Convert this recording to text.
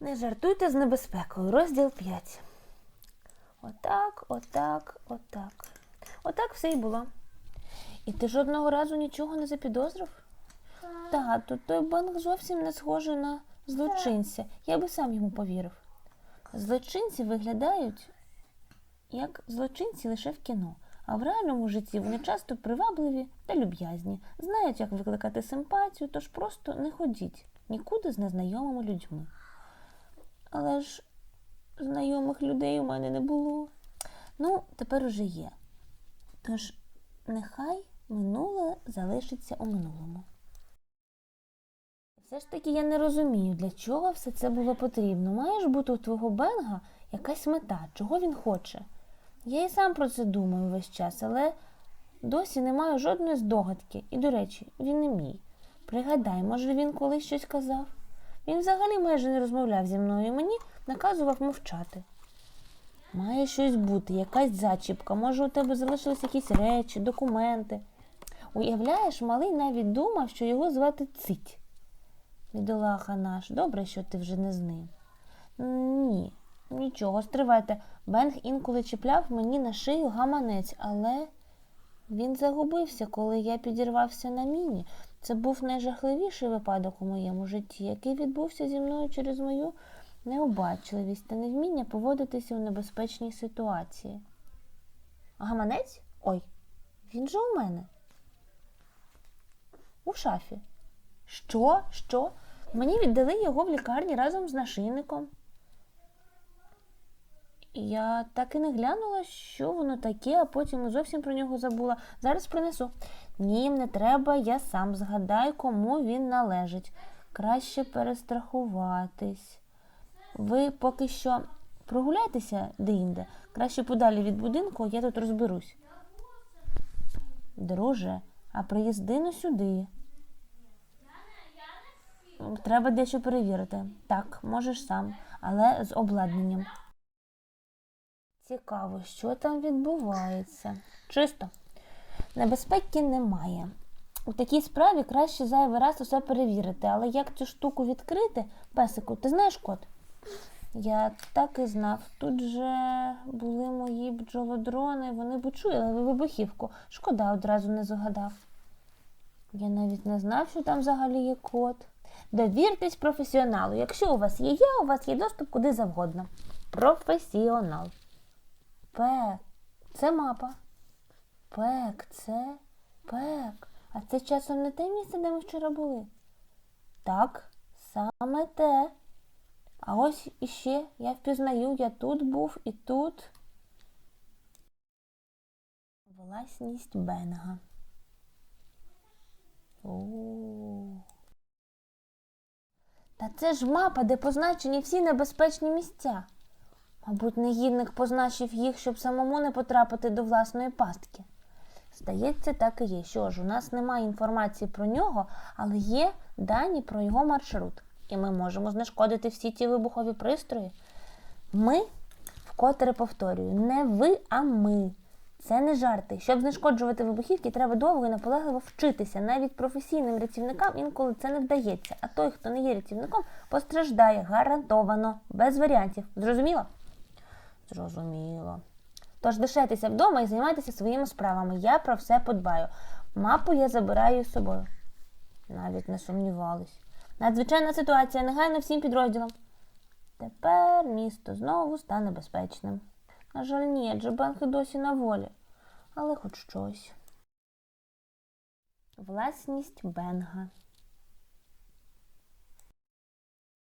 Не жартуйте з небезпекою. Розділ 5. Отак, отак, отак. Отак все і було. І ти жодного разу нічого не запідозрив? Тату, той банк зовсім не схожий на злочинця. Я би сам йому повірив. Злочинці виглядають як злочинці лише в кіно, а в реальному житті вони часто привабливі та люб'язні, знають, як викликати симпатію, тож просто не ходіть нікуди з незнайомими людьми. Але ж знайомих людей у мене не було. Ну, тепер уже є. Тож нехай минуле залишиться у минулому. Все ж таки я не розумію, для чого все це було потрібно. Має ж бути у твого Бенга якась мета, чого він хоче. Я і сам про це думаю весь час, але досі не маю жодної здогадки. І, до речі, він не мій. Пригадай, може він колись щось казав? Він взагалі майже не розмовляв зі мною і мені наказував мовчати. Має щось бути, якась зачіпка. Може, у тебе залишились якісь речі, документи. Уявляєш, малий навіть думав, що його звати Цить. Бідолаха наш, добре, що ти вже не з ним. Ні, нічого, стривайте. Бенг інколи чіпляв мені на шию гаманець, але він загубився, коли я підірвався на міні. Це був найжахливіший випадок у моєму житті, який відбувся зі мною через мою необачливість та невміння поводитися у небезпечній ситуації. Гаманець? Ой, він же у мене. У шафі. Що? Що? Мені віддали його в лікарні разом з нашийником. Я так і не глянула, що воно таке, а потім зовсім про нього забула. Зараз принесу. Ні, не треба, я сам згадаю, кому він належить. Краще перестрахуватись. Ви поки що прогуляйтеся де-інде. Краще подалі від будинку, я тут розберусь. Друже, а приїзди ну сюди. Треба дещо перевірити. Так, можеш сам, але з обладнанням. Цікаво, що там відбувається. Чисто. Небезпеки немає. У такій справі краще зайвий раз усе перевірити, але як цю штуку відкрити, песику, ти знаєш код? Я так і знав. Тут же були мої бджолодрони, вони б чули вибухівку. Шкода, одразу не загадав. Я навіть не знав, що там взагалі є код. Довіртесь професіоналу. Якщо у вас є я, у вас є доступ куди завгодно. Професіонал. Пек. Це мапа. Пек, це пек. А це часом не те місце, де ми вчора були? Так, саме те. А ось іще я впізнаю, я тут був і тут. Власність Бенга. О. Та це ж мапа, де позначені всі небезпечні місця. Мабуть, негідник позначив їх, щоб самому не потрапити до власної пастки. Здається, так і є. Що ж, у нас немає інформації про нього, але є дані про його маршрут. І ми можемо знешкодити всі ті вибухові пристрої. Ми, вкотре повторюю, не ви, а ми. Це не жарти. Щоб знешкоджувати вибухівки, треба довго і наполегливо вчитися. Навіть професійним рятівникам інколи це не вдається. А той, хто не є рятівником, постраждає гарантовано, без варіантів. Зрозуміло? Зрозуміло. Тож лишайтеся вдома і займайтеся своїми справами. Я про все подбаю. Мапу я забираю з собою. Навіть не сумнівались. Надзвичайна ситуація, негайно всім підрозділам. Тепер місто знову стане безпечним. На жаль, ні, адже банки досі на волі. Але хоч щось. Власність Бенга.